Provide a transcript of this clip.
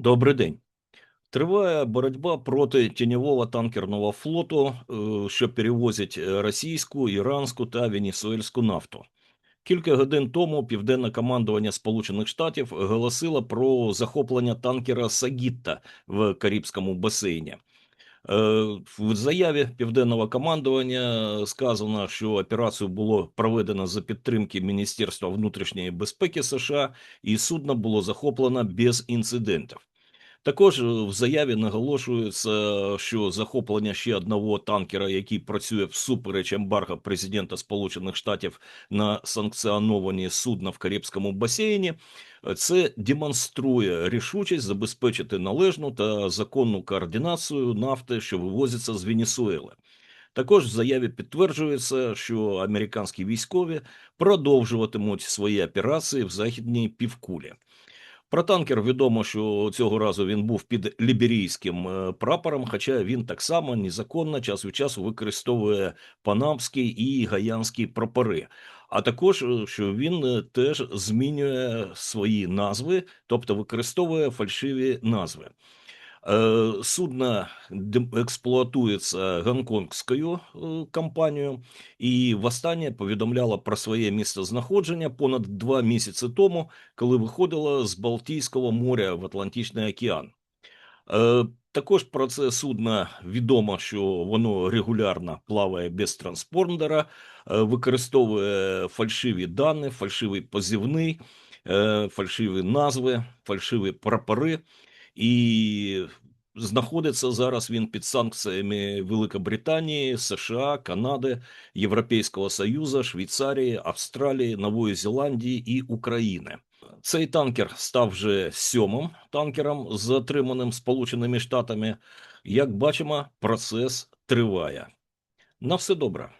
Добрий день. Триває боротьба проти тіньового танкерного флоту, е, що перевозить е, російську, іранську та венесуельську нафту. Кілька годин тому південне командування Сполучених Штатів оголосило про захоплення танкера Сагітта в Карибському басейні. Е, В заяві південного командування сказано, що операцію було проведено за підтримки Міністерства внутрішньої безпеки США, і судно було захоплено без інцидентів. Також е, в заяві наголошується, що захоплення ще одного танкера, який працює всупереч ембарго президента Сполучених Штатів на санкціоновані судна в Карибському басейні, е, це демонструє рішучість забезпечити належну та законну координацію нафти, що вивозиться з Венесуели. Також в заяві підтверджується, що американські військові продовжуватимуть свої операції в західній півкулі. Про танкер відомо, що цього разу він був під ліберійським е, прапором, хоча він так само незаконно час від часу використовує панамські і гаянські прапори. А також е, що він е, теж змінює свої назви, тобто використовує фальшиві назви. Е, Судно експлуатується гонконгською е, компанією, і востаннє повідомляло про своє місцезнаходження понад два місяці тому, коли виходило з Балтійського моря в Атлантичний океан. Е, Також про це судно відомо, що воно регулярно плаває без транспондера, використовує фальшиві дані, фальшивий позивний, фальшиві назви, фальшиві прапори. І знаходиться зараз він під санкціями Великобританії, США, Канади, Європейського Союзу, Швейцарії, Австралії, Нової Зеландії і України. Цей танкер став вже сьомим танкером, затриманим Сполученими Штатами. Як бачимо, процес триває. На все добре.